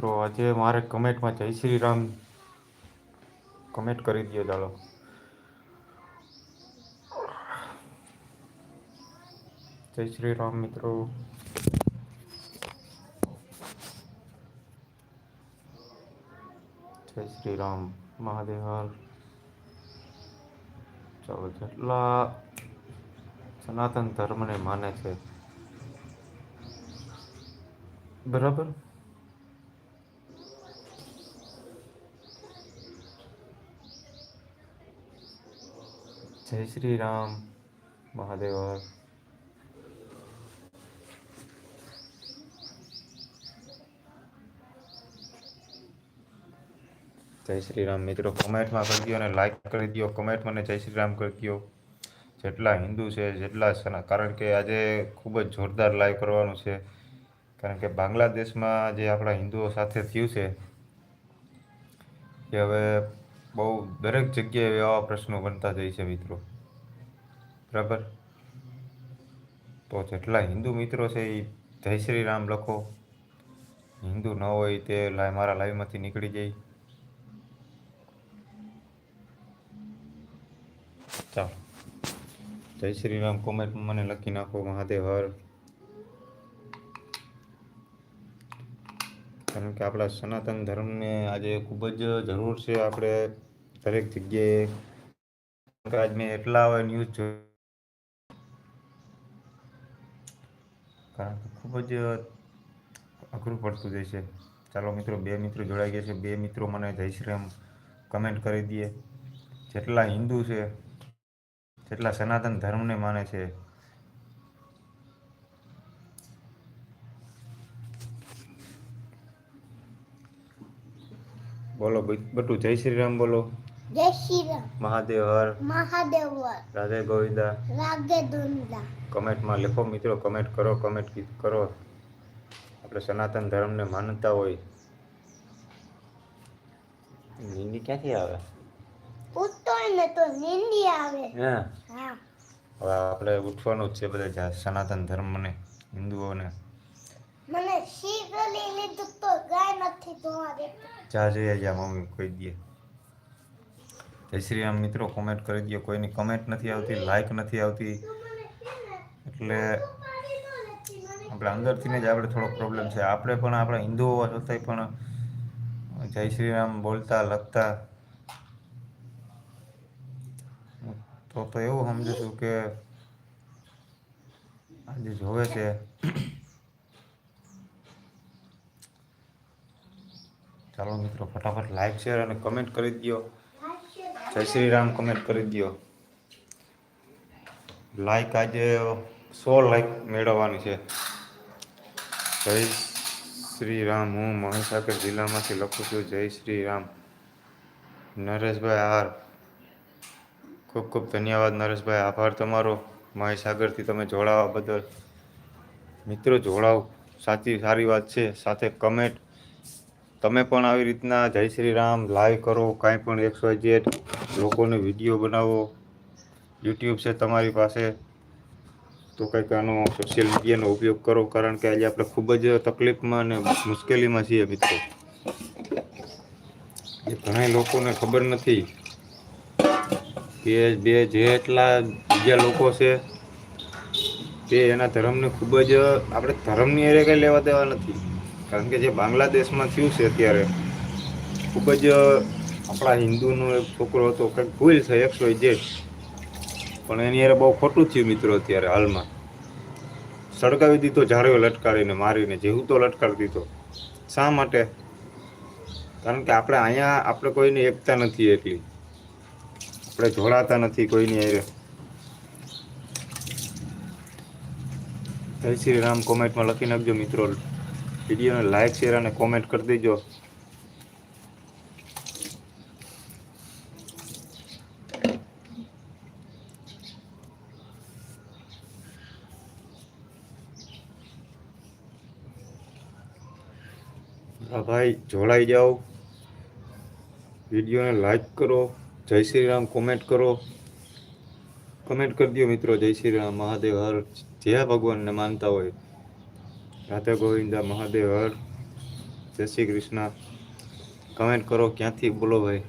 તો આજે મારે કમેન્ટમાં જય શ્રી રામ કમેન્ટ કરી દો ચાલો. જય શ્રી રામ મિત્રો. જય શ્રી રામ મહાદેવ ચાલો, જેટલા સનાતન ધર્મને માને છે. બરાબર? જય શ્રી રામ મહાદેવ જય શ્રી રામ મિત્રો, કોમેન્ટમાં કરી દો અને લાઈક કરી દો. કોમેન્ટ મને જય શ્રી રામ કરી દો. જેટલા હિન્દુ છે, જેટલા સના, કારણ કે આજે ખૂબ જ જોરદાર લાઈવ કરવાનું છે. કારણ કે બાંગ્લાદેશમાં જે આપણા હિન્દુઓ સાથે થયું છે, એ હવે બહુ દરેક જગ્યાએ એવા પ્રશ્નો બનતા જાય છે મિત્રો. બરાબર? તો જેટલા હિન્દુ મિત્રો છે એ જય શ્રી રામ લખો. હિન્દુ ન હોય તે મારા લાઈવમાંથી નીકળી જાય. ચાલો. જય શ્રી રામ કોમેન્ટમાં મને લખી નાખો મહાદેવ હર. કારણ કે આપણા સનાતન ધર્મને આજે ખૂબ જ જરૂર છે આપણે દરેક જગ્યાએ આજ મેં એટલા હવે ન્યૂઝ જો કારણ કે ખૂબ જ અઘરું પડતું જાય છે. ચાલો મિત્રો, બે મિત્રો જોડાઈ ગયા છે. બે મિત્રો મને જય શ્રી રામ કમેન્ટ કરી દઈએ જેટલા હિન્દુ છે, જેટલા સનાતન ધર્મને માને છે, બોલો બટુ જય શ્રી રામ બોલો. જય શ્રી રામ. મહાદેવ હર. મહાદેવ રાધે ગોવિંદા. રાધે દુંદા કમેન્ટમાં લખો મિત્રો કમેન્ટ કરો કમેન્ટ કરો. આપણે સનાતન ધર્મને માનતા હોય. નિંદી ક્યાંથી આવે? ઉઠતોય ને તો નિંદી આવે. હા? હવે આપણે ઉઠવાનું જ છે બધા સનાતન ધર્મને હિન્દુઓને. મને શીખ લીધું તો ગાય નથી ધોવા દેતું. જા જઈએ જા મમ્મી કહી દે. જય શ્રી રામ મિત્રો કોમેન્ટ કરી દો કોઈની કમેન્ટ નથી આવતી લાઈક નથી આવતી, એટલે આપણે અંદરથી જ આપણે થોડો પ્રોબ્લેમ છે. આપણે પણ, આપણા હિન્દુ હોવા છતાંય પણ જય શ્રી રામ બોલતા, લખતા. તો તો એવું સમજુ છું કે આજે જોવે છે. ચાલો મિત્રો, ફટાફટ લાઈક શેર અને કમેન્ટ કરી દો જય શ્રી રામ કમેન્ટ કરી દો લાઈક આજે સો લાઈક મેળવવાની છે. જય શ્રી રામ. હું મહીસાગર જિલ્લામાંથી લખું છું, જય શ્રી રામ. નરેશભાઈ આહાર. ખૂબ ખૂબ ધન્યવાદ નરેશભાઈ. આભાર તમારો મહીસાગરથી તમે જોડાવા બદલ. મિત્રો, જોડાવ. સાચી, સારી વાત છે. સાથે કમેન્ટ તમે પણ આવી રીતના જય શ્રી રામ લાઈવ કરો, કાંઈ પણ એક્સ વાય ઝેડ લોકોને વીડિયો બનાવો. યુટ્યુબ છે તમારી પાસે. તો કંઈક આનો સોશિયલ મીડિયાનો ઉપયોગ કરો, કારણ કે આજે આપણે ખૂબ જ તકલીફમાં અને મુશ્કેલીમાં છીએ મિત્રો. એ ઘણા લોકોને ખબર નથી કે બે જેટલા બીજા લોકો છે તે એના ધર્મને ખૂબ જ, આપણે ધર્મની અરે કંઈ લેવા દેવા નથી. કારણ કે જે બાંગ્લાદેશમાં થયું છે અત્યારે, ખૂબ જ આપણા હિન્દુનો એક છોકરો હતો, કંઈક ભૂલ છે એકસો જે પણ એની અરે બહુ ખોટું થયું મિત્રો અત્યારે હાલમાં. સળગાવી દીધો ઝાડવે લટકાવીને મારીને, જેવું તો લટકાવી દીધો. શા માટે? કારણ કે આપણે અહીંયા, આપણે કોઈની એકતા નથી એટલી. આપણે જોડાતા નથી કોઈની હારે. જય શ્રી રામ કોમેન્ટમાં લખી નાખજો મિત્રો. વિડીયોને લાઈક શેર અને કોમેન્ટ કરી દેજો. ભાઈ, જોડાઈ જાઓ. વિડીયોને લાઈક કરો, જય શ્રી રામ કોમેન્ટ કરો. કમેન્ટ કરી દો મિત્રો, જય શ્રી રામ, મહાદેવ હર. જે ભગવાનને માનતા હોય, રાધા ગોવિંદા, મહાદેવ હર. જય શ્રી કૃષ્ણ. કમેન્ટ કરો, ક્યાંથી બોલો ભાઈ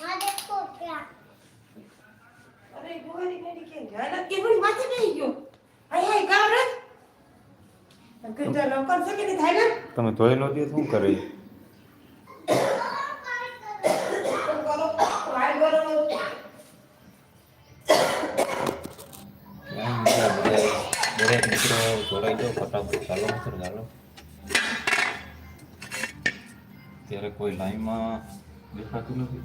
માં દેખો ક્યાં અરે ગોળી ગાડી કે ઘાના કે વળી માથે બેહી ગયો હાય હાય ગાવ રે કીધા લોકર છે કે નહીં થાય ને તમે ધોઈ લો દો શું કરે? દરેક મિત્રો જોડાઈ દો ફટાફટ ચાલો સર ચાલો. ત્યારે કોઈ લાઈનમાં દેખાતું નથી.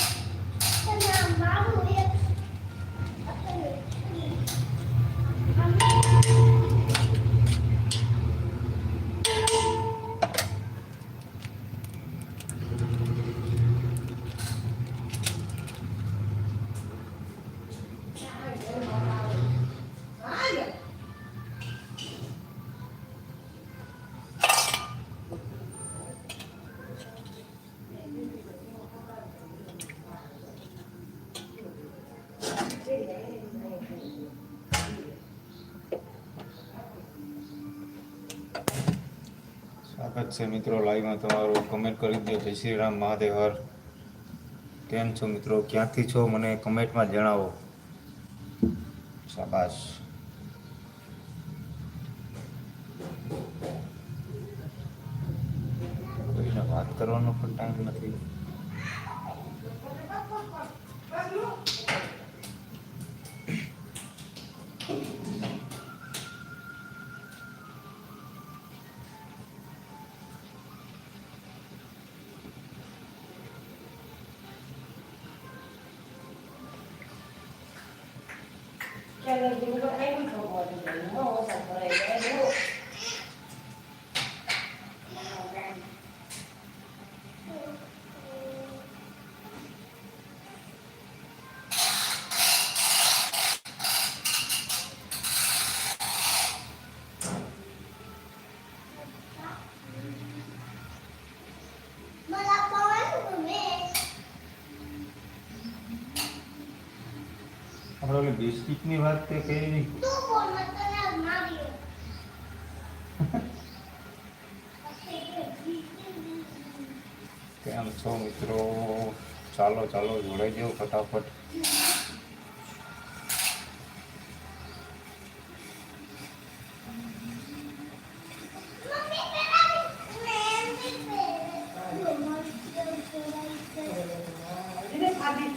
સ્વાગત છે મિત્રો લાઈવમાં તમારું કમેન્ટ કરી દો. જય શ્રી રામ, મહાદેવ, હર. કેમ છો મિત્રો? ક્યાંથી છો? મને કમેન્ટમાં જણાવો. શાબાશ. કોઈને વાત કરવાનો પણ ટાઈમ નથી. ચાલો જીવો કઈ નહીં ખબર પડે નો ઓસા કરાય જાય मला આપણે ઓલી બિસ્કિટની વાત તે કરી તું બોલ મત તને મારી કેમ છો મિત્રો? ચાલો ચાલો જોડાઈ જાઓ ફટાફટ. Thank પેલા મેં બી જીને ખાધી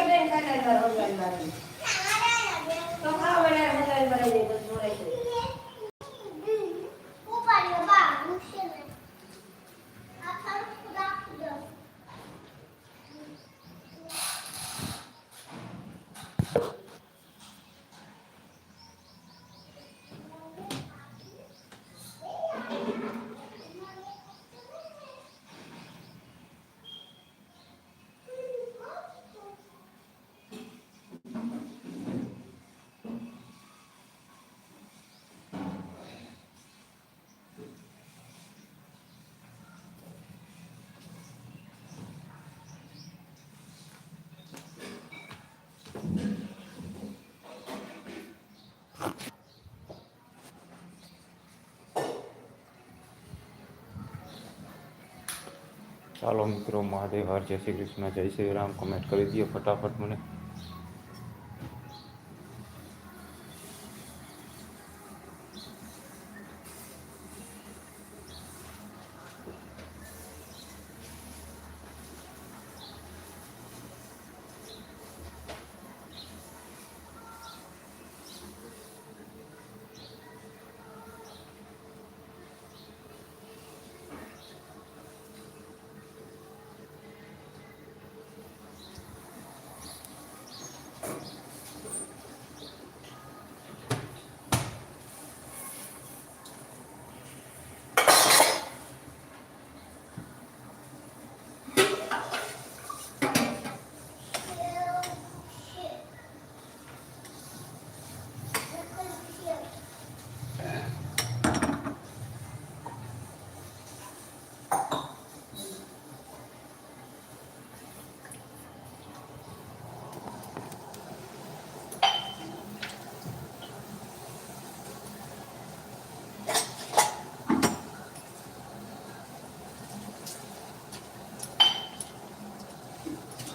ખાઈ તો એને ઓનલાઈન ભરાઈ દે ચાલો મિત્રો, મહાદેવ, હર જય શ્રી કૃષ્ણ, જય શ્રી રામ. કમેન્ટ કરી દો ફટાફટ મને.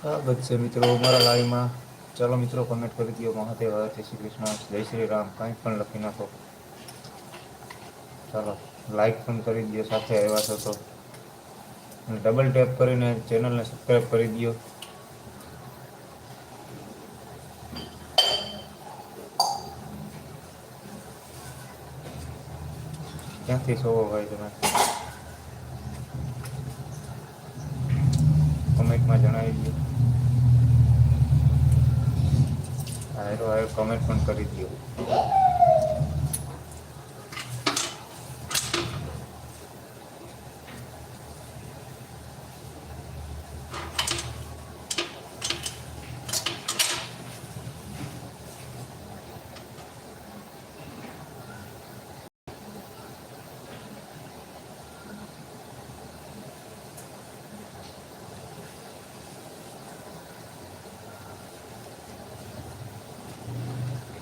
સ્વાગત છે મિત્રો. અમારા લાઈવમાં ચાલો મિત્રો કમેન્ટ કરી દો. મહાદેવ હરે શ્રી કૃષ્ણ. જય શ્રી રામ. કાંઈ પણ લખી નાખો. ચાલો લાઈક પણ કરી દો, સાથે આવ્યા છો તો. ડબલ ટેપ કરીને ચેનલને સબસ્ક્રાઈબ કરી દો. ક્યાંથી સોવો ભાઈ તમે? કમેન્ટમાં જણાવી દો. હારો હારો કમેન્ટ પણ કરી દો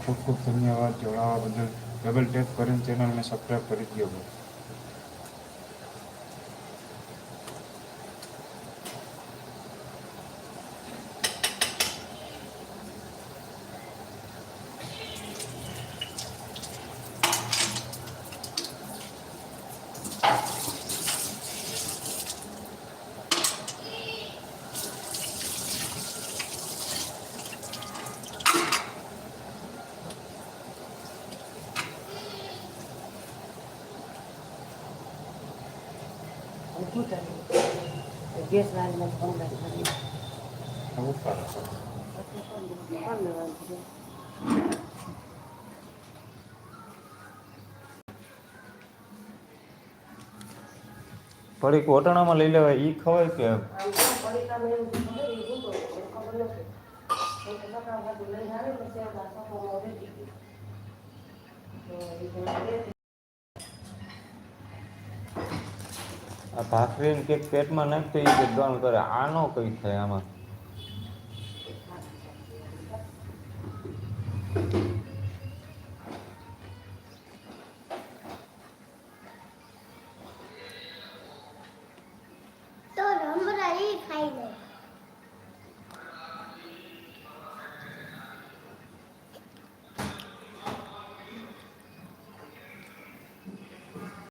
ખૂબ ખૂબ ધન્યવાદ. જોડાવા બદલ ડબલ ટેપ કરીને ચેનલને સબસ્ક્રાઈબ કરી દો ભાઈ ગેસ આવું કરો કોણ કોટણામાં લઈ લેવાય ઈ ખવાય કે એક સકાળ બધું લઈને આવે ને સેવ આ સફોમાં વેચી ગયું. તો ઈ તો લે- આ ભાખરીને કે પેટમાં નાખતો એ કે ગણ કરે. આનો કઈ થાય આમાં.